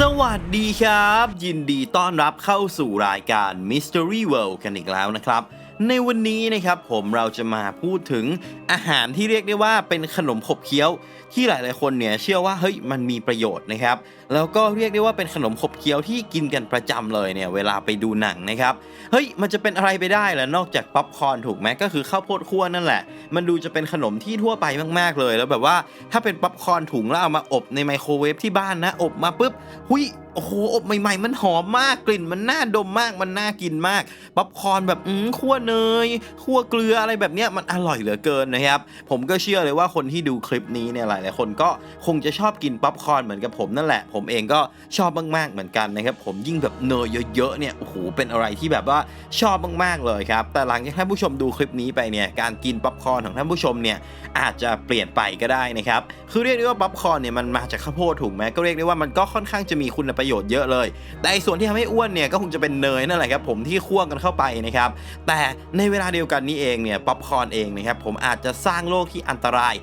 สวัสดีครับ ยินดีต้อนรับเข้าสู่รายการ Mystery World กันอีกแล้วนะครับ ในวันนี้นะครับผมเราจะมาพูดถึงอาหารที่เรียกได้ว่าเป็นขนมขบเคี้ยว ที่หลายๆคนเนี่ยเชื่อว่าเฮ้ยมันมีประโยชน์นะครับ แล้วก็เรียกได้ว่าเป็นขนมขบเคี้ยวที่กินกันประจำเลยเนี่ยเวลาไปดูหนังนะครับเฮ้ยมันจะเป็นอะไรไปได้ล่ะนอกจากป๊อปคอร์นถูกไหมก็คือข้าวโพดคั่วนั่นแหละ มันดูจะเป็นขนมที่ทั่วไปมากๆเลย แล้วแบบว่าถ้าเป็นป๊อปคอร์นถุงแล้วเอามาอบในไมโครเวฟที่บ้านนะอบมาปุ๊บหุยโอ้โหอบใหม่ๆ มันหอมมากกลิ่นมันน่าดมมากมันน่ากินมากป๊อปคอร์นแบบอืมคั่วเนยคั่วเกลืออะไรแบบเนี้ยมันอร่อยเหลือเกินนะครับ ผมก็เชื่อเลยว่าคนที่ดูคลิปนี้เนี่ยหลายๆคนก็คงจะชอบกินป๊อปคอร์นเหมือนกับผมนั่นแหละ ผมเองก็ชอบมากๆเหมือนกันนะครับผมยิ่งแบบเนยเยอะๆเนี่ยโอ้โหเป็นอะไรที่แบบว่าชอบมากๆเลยครับแต่หลังจากท่านผู้ชมดูคลิปนี้ไปเนี่ยการกินป๊อปคอร์นของท่านผู้ชมเนี่ยอาจจะเปลี่ยนไปก็ได้นะครับคือเรียกได้ว่าป๊อปคอร์นเนี่ยมันมาจากข้าวโพดถูกไหมก็เรียกได้ว่ามันก็ค่อนข้างจะมีคุณประโยชน์เยอะเลย แต่อ้ส่วนที่ทำให้อ้วนเนี่ยก็คงจะเป็นเนยนั่นแหละครับผมที่คั่วกันเข้าไปนะครับแต่ในเวลาเดียวกันนี้เองเนี่ยป๊อปคอร์นเองนะครับผมอาจจะสร้างโรคที่อันตราย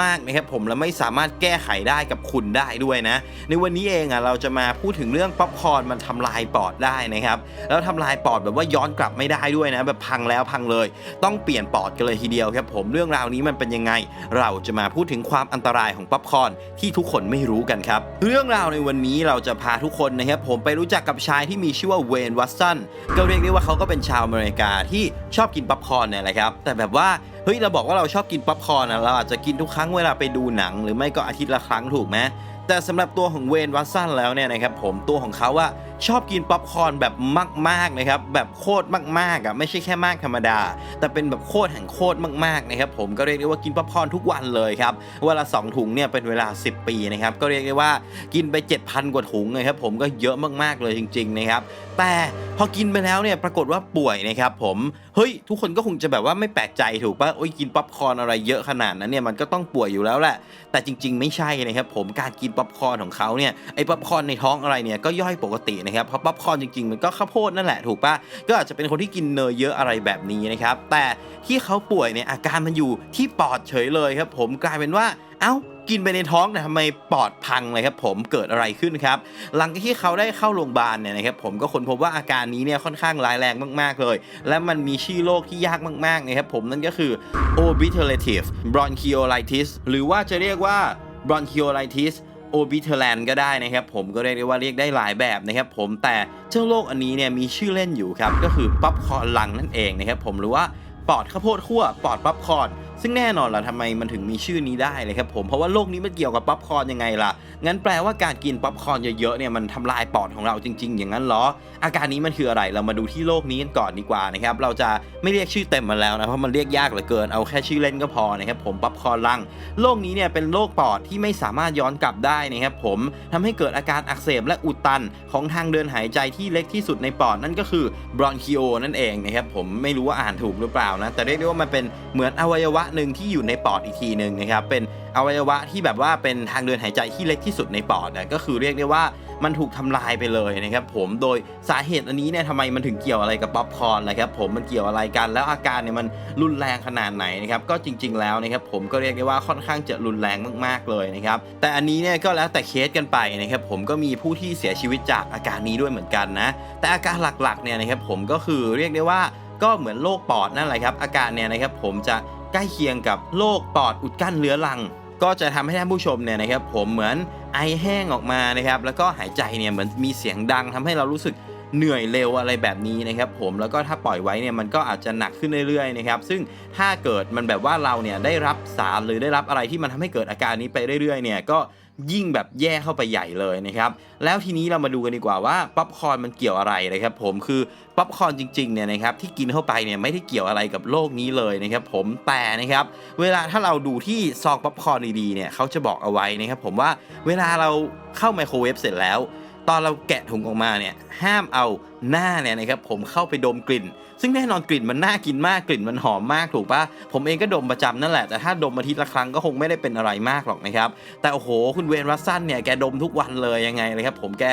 มากๆนะครับผมและไม่สามารถแก้ไขได้กับคุณได้ด้วยนะ ในวันนี้เองอะเราจะมาพูดถึงเรื่องป๊อปคอร์นมันทำลายปอดได้นะครับแล้วทำลายปอดแบบว่าย้อนกลับไม่ได้ด้วยนะ แบบพังแล้วพังเลย ต้องเปลี่ยนปอดกันเลยทีเดียวครับผมเรื่องราวนี้มันเป็นยังไง เราจะมาพูดถึงความอันตรายของป๊อปคอร์นที่ทุกคนไม่รู้กันครับ เรื่องราวในวันนี้เราจะพาทุกคนนะครับผมไปรู้จักกับชายที่มีชื่อว่าเวนวัตสันก็เรียกได้ว่าเขาก็เป็นชาวอเมริกาที่ชอบกินป๊อปคอร์นเนี่ยแหละครับแต่แบบว่า เฮ้ยเราบอกว่าเราชอบกินป๊อปคอร์นนะเราอาจจะกินทุกครั้งเวลาไปดูหนัง หรือไม่ก็อาทิตย์ละครั้งถูกไหมแต่สำหรับตัวของเวนวัตสันแล้วเนี่ยนะครับผมตัวของเขาว่าชอบกินป๊อปคอร์นแบบมากๆนะครับแบบโคตรมากๆอะไม่ใช่แค่มากธรรมดา แต่เป็นแบบโคตรแห่งโคตรมากๆนะครับผมก็เรียกได้ว่ากินป๊อปคอร์นทุกวันเลยครับเวลา2ถุงเนี่ยเป็นเวลา 10 ปีนะครับก็เรียกได้ว่ากินไป 7,000 กว่าถุงนะครับผมก็เยอะมากๆเลยจริงๆนะครับแต่พอกินไปแล้วเนี่ยปรากฏว่าป่วยนะครับผมเฮ้ยทุกคนก็คงจะแบบว่าไม่แปลกใจถูกปะโอ้ยกินป๊อปคอร์นอะไรเยอะขนาดนั้นเนี่ยมันก็ต้องป่วยอยู่แล้วแหละแต่จริง ๆ ไม่ใช่นะครับผมการกินป๊อปคอร์นของเขาเนี่ยไอ้ป๊อปคอร์นในท้องอะไรเนี่ยก็ย่อยปกตินะครับเพราะป๊อปคอร์นจริงๆ มันก็ข้าวโพดนั่นแหละถูกปะก็อาจจะเป็นคนที่กินเนยเยอะอะไรแบบนี้นะครับ แต่ที่เขาป่วยเนี่ยอาการมันอยู่ที่ปอดเฉยเลยครับ ผมกลายเป็นว่าเอ้ากินไปในท้องแต่ทำไมปอดพังเลยครับผมเกิดอะไรขึ้นครับ หลังจากที่เขาได้เข้าโรงพยาบาลเนี่ยนะครับผมก็ค้นพบว่าอาการนี้เนี่ยค่อนข้างร้ายแรงมาก ๆ เลย และมันมีชื่อโรคที่ยากมากๆนะครับผมนั่นก็คือ obliterative bronchiolitis หรือว่าจะเรียกว่า bronchiolitis โอบิเทแลนก็ได้นะครับ ผมก็เรียกได้ว่าเรียกได้หลายแบบนะครับผมแต่เจ้าโลกอันนี้เนี่ยมีชื่อเล่นอยู่ครับ ก็คือป๊อปคอร์นลังนั่นเองนะครับผมหรือว่า ปอดข้าวโพดคั่วปอดป๊อปคอร์นซึ่งแน่นอนล่ะทำไมมันถึงมีชื่อนี้ได้เลยครับผมเพราะว่าโรคนี้มันเกี่ยวกับป๊อปคอร์นยังไงล่ะงั้นแปลว่าการกินป๊อปคอร์นเยอะๆเนี่ยมันทำลายปอดของเราจริง ๆ อย่างนั้นเหรอ อาการนี้มันคืออะไรเรามาดูที่โรคนี้กันก่อนดีกว่านะครับเราจะไม่เรียกชื่อเต็มมันแล้วนะเพราะมันเรียกยากเหลือเกินเอาแค่ชื่อเล่นก็พอนะครับผมป๊อปคอร์นลังโรคนี้เนี่ยเป็นโรคปอดที่ไม่สามารถย้อนกลับได้นะครับผมทำให้เกิดอาการอักเสบและอุดตันของทางเดินหายใจที่เล็กที่สุดในปอดนั่นก็คือบรอนคิโอนั่นเองนะครับผมไม่รู้ว่าอ่านถูกหรือเปล่านะแต่เรียกได้ว่ามันเป็นเหมือนอวัยวะหนึ่งที่อยู่ในปอดอีกทีหนึ่งนะครับเป็นอวัยวะที่แบบว่าเป็นทางเดินหายใจที่เล็กที่สุดในปอดนะก็คือเรียกได้ว่ามันถูกทำลายไปเลยนะครับผมโดยสาเหตุอันนี้เนี่ยทำไมมันถึงเกี่ยวอะไรกับป๊อปคอร์นนะครับผมมันเกี่ยวอะไรกัน แล้วอาการเนี่ยมันรุนแรงขนาดไหนนะครับก็จริง ๆ แล้วนะครับผมก็เรียกได้ว่าค่อนข้างจะรุนแรงมากๆเลยนะครับแต่อันนี้เนี่ยก็แล้วแต่เคสกันไปนะครับผมก็มีผู้ที่เสียชีวิตจากอาการนี้ด้วยเหมือนกันนะแต่อาการหลักๆเนี่ยนะครับผมก็คือเรียกได้ว่า ก็เหมือนโรคปอดนั่นแหละครับ อาการเนี่ยนะครับผมจะใกล้เคียงกับโรคปอดอุดกั้นเรื้อรัง ก็จะทำให้ท่านผู้ชมเนี่ยนะครับผมเหมือนไอแห้งออกมานะครับแล้วก็หายใจเนี่ยเหมือนมีเสียงดังทำให้เรารู้สึกเหนื่อยเร็วอะไรแบบนี้นะครับผมแล้วก็ถ้าปล่อยไว้เนี่ยมันก็อาจจะหนักขึ้นเรื่อยๆนะครับซึ่งถ้าเกิดมันแบบว่าเราเนี่ยได้รับสารหรือได้รับอะไรที่มันทำให้เกิดอาการนี้ไปเรื่อยๆเนี่ยก็ ยิ่งแบบแย่เข้าไปใหญ่เลยนะครับ แล้วทีนี้เรามาดูกันดีกว่าว่าป๊อปคอร์นมันเกี่ยวอะไรนะครับผมคือป๊อปคอร์นจริงๆเนี่ยนะครับที่กินเข้าไปเนี่ยไม่ได้เกี่ยวอะไรกับโลกนี้เลยนะครับผมแต่นะครับเวลาถ้าเราดูที่ซองป๊อปคอร์นดีๆเนี่ยเขาจะบอกเอาไว้นะครับผมว่าเวลาเราเข้าไมโครเวฟเสร็จแล้ว ตอนเราแกะถุงออกมาเนี่ยห้ามเอาหน้าเนี่ยนะครับผมเข้าไปดมกลิ่น ซึ่งแน่นอนกลิ่นมันน่ากินมากกลิ่นมันหอมมากถูกปะผมเองก็ดมประจำนั่นแหละ แต่ถ้าดมอาทิตย์ละครั้งก็คงไม่ได้เป็นอะไรมากหรอกนะครับ แต่โอ้โหคุณเวนรัสซันเนี่ยแกดมทุกวันเลยยังไงเลยครับผมแก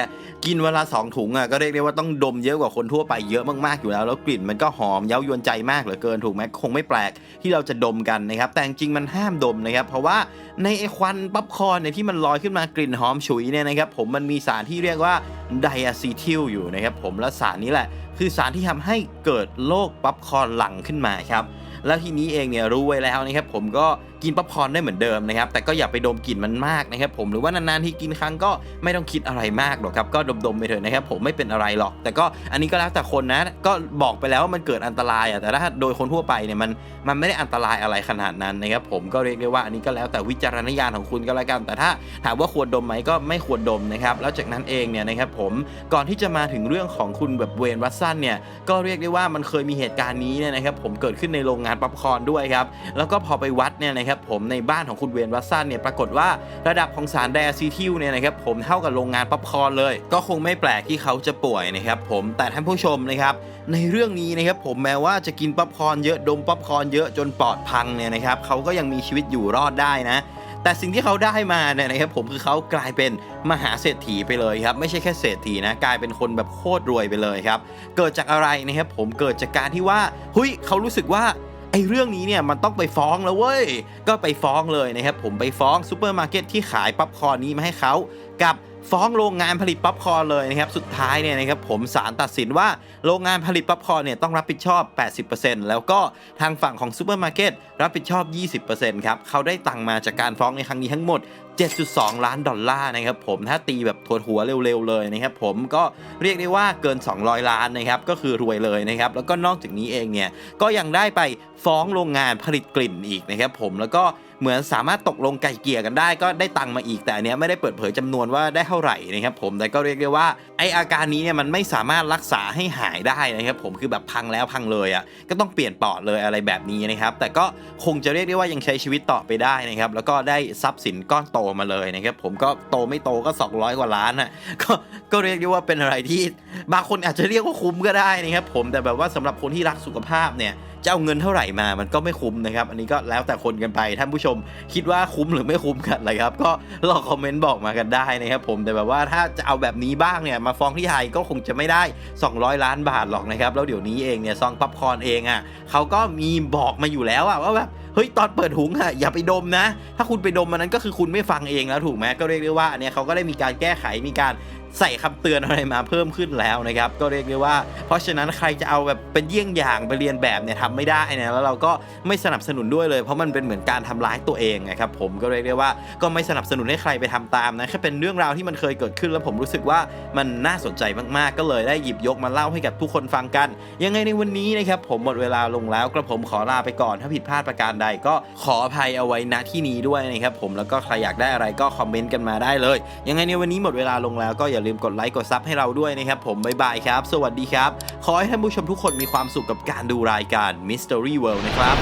กินเวลาสองถุงอะก็เรียกได้ว่าต้องดมเยอะกว่าคนทั่วไปเยอะมากๆอยู่แล้ว แล้วกลิ่นมันก็หอมเย้ายวนใจมากเหลือเกินถูกไหมคงไม่แปลกที่เราจะดมกันนะครับแต่จริงๆมันห้ามดมนะครับเพราะว่าในไอควันป๊อปคอร์นเนี่ยที่มันลอยขึ้นมากลิ่นหอมฉุยเนี่ยนะครับผมมันมีสารที่เรียกว่าไดอะซีทิลอยู่นะครับผมและสารนี้แหละคือสารที่ทำให้เกิดโรคป๊อปคอร์นหลังขึ้นมาครับแล้วทีนี้เองเนี่ยรู้ไว้แล้วนะครับผมก็กินป๊อปคอร์นได้เหมือนเดิมนะครับแต่ก็อย่าไปดมกลิ่นมันมากนะครับผมหรือว่านานๆที่กินครั้งก็ไม่ต้องคิดอะไรมากหรอกครับก็ดมๆไปเถอะนะครับผมไม่เป็นอะไรหรอก แต่ก็อันนี้ก็แล้วแต่คนนะก็บอกไปแล้วว่ามันเกิดอันตรายอะแต่ถ้าโดยคนทั่วไปเนี่ยมันมันไม่ได้อันตรายอะไรขนาดนั้นนะครับผมก็เรียกได้ว่าอันนี้ก็แล้วแต่วิจารณญาณของคุณก็แล้วกัน แต่ถ้าถามว่าควรดมไหมก็ไม่ควรดมนะครับแล้วจากนั้นเองเนี่ยนะครับผมก่อนที่จะมาถึงเรื่องของคุณแบบเวนวัตสันเนี่ยก็เรียกได้ว่ามันเคยมีเหตุการณ์นี้เนี่ยนะครับผมเกิดขึ้นในโรงงานป๊อปคอร์นด้วยครับแล้วก็พอไปวัดเนี่ยนะครับผมในบ้านของคุณเวนวัตสันเนี่ยปรากฏว่าระดับของสารไดอะซีทิลเนี่ยนะครับผมเท่ากับโรงงานป๊อปคอร์นเลย ก็คงไม่แปลกที่เขาจะป่วยนะครับผมแต่ท่านผู้ชมนะครับในเรื่องนี้นะครับผมแม้ว่าจะกินป๊อปคอร์นเยอะดมป๊อปคอร์นเยอะจนปอดพังเนี่ยนะครับเขาก็ยังมีชีวิตอยู่รอดได้นะ แต่สิ่งที่เขาได้มาเนี่ยนะครับผมคือเขากลายเป็นมหาเศรษฐีไปเลยครับไม่ใช่แค่เศรษฐีนะกลายเป็นคนแบบโคตรรวยไปเลยครับเกิดจากอะไรนะครับผมเกิดจากการที่ว่าเฮ้ยเขารู้สึกว่าไอ้เรื่องนี้เนี่ยมันต้องไปฟ้องแล้วเว้ย ก็ไปฟ้องเลยนะครับผมไปฟ้องซูเปอร์มาร์เก็ตที่ขายป๊อปคอร์นนี้มาให้เขากับ ฟ้องโรงงานผลิตป๊อปคอร์นเลยนะครับ สุดท้ายเนี่ยนะครับผมศาลตัดสินว่าโรงงานผลิตป๊อปคอร์นเนี่ยต้องรับผิดชอบ 80%แล้วก็ทางฝั่งของซูเปอร์มาร์เก็ตรับผิดชอบ 20%ครับเขาได้ตังมาจากการฟ้องในครั้งนี้ทั้งหมด7.2 ล้านดอลลาร์นะครับผมถ้าตีแบบถวดหัวเร็วๆเลยนะครับผมก็เรียกได้ว่าเกิน 200 ล้านนะครับก็คือรวยเลยนะครับแล้วก็นอกจากนี้เองเนี่ยก็ยังได้ไปฟ้องโรงงานผลิตกลิ่นอีกนะครับผมแล้วก็เหมือนสามารถตกลงไก่เกลี่ยกันได้ก็ได้ตังมาอีกแต่เนี้ยไม่ได้เปิดเผยจำนวนว่าได้เท่าไหร่นะครับผมแต่ก็เรียกได้ว่าไออาการนี้เนี่ยมันไม่สามารถรักษาให้หายได้นะครับผมคือแบบพังแล้วพังเลยอะก็ต้องเปลี่ยนปอดเลยอะไรแบบนี้นะครับแต่ก็คงจะเรียกได้ว่ายังใช้ชีวิตต่อไปได้นะครับแล้วก็ได้ทรัพย์สินก้อนโตมาเลยนะครับผมก็โตไม่โตก็ 200 กว่าล้านอะก็ก็เรียกได้ว่าเป็นอะไรที่ บางคนอาจจะเรียกว่าคุ้มก็ได้นะครับผมแต่แบบว่าสำหรับคนที่รักสุขภาพเนี่ย จะเอาเงินเท่าไหร่มามันก็ไม่คุ้มนะครับ อันนี้ก็แล้วแต่คนกันไปท่านผู้ชมคิดว่าคุ้มหรือไม่คุ้มกันเลยครับ ก็ลองคอมเมนต์บอกมากันได้นะครับผมแต่แบบว่าถ้าจะเอาแบบนี้บ้างเนี่ยมาฟ้องที่ไทยก็คงจะไม่ได้ 200 ล้านบาทหรอกนะครับแล้วเดี๋ยวนี้เองเนี่ยซองป๊อปคอนเองอะเขาก็มีบอกมาอยู่แล้วอะว่าแบบเฮ้ยตอนเปิดหุงอะอย่าไปดมนะ ถ้าคุณไปดมมันนั้นก็คือคุณไม่ฟังเองแล้วถูกไหมก็เรียกได้ว่าเนี้ยเขาก็ได้มีการแก้ไขมีการ ใส่คำเตือนอะไรมาเพิ่มขึ้นแล้วนะครับ ก็เรียกได้ว่า เพราะฉะนั้นใครจะเอาแบบเป็นเยี่ยงอย่างไปเรียนแบบเนี่ยทำไม่ได้นะแล้วเราก็ไม่สนับสนุนด้วยเลย เพราะมันเป็นเหมือนการทำร้ายตัวเองนะครับผมก็เรียกได้ว่าก็ไม่สนับสนุนให้ใครไปทำตามนะแค่เป็นเรื่องราวที่มันเคยเกิดขึ้น แล้วผมรู้สึกว่ามันน่าสนใจมากๆ ก็เลยได้หยิบยกมาเล่าให้กับทุกคนฟังกัน ยังไงในวันนี้นะครับผมหมดเวลาลงแล้วกระผมขอลาไปก่อนถ้าผิดพลาดประการใดก็ขออภัยเอาไว้ณที่นี้ด้วยนะครับผมแล้วก็ใครอยากได้อะไรก็คอมเมนต์กันมาได้เลย ยังไงในวันนี้หมดเวลาลงแล้วก็อย่าลืมกดไลค์กดซับให้เราด้วยนะครับผมบ๊ายบายครับ สวัสดีครับ ขอให้ท่านผู้ชมทุกคนมีความสุขกับการดูรายการ Mystery World นะครับ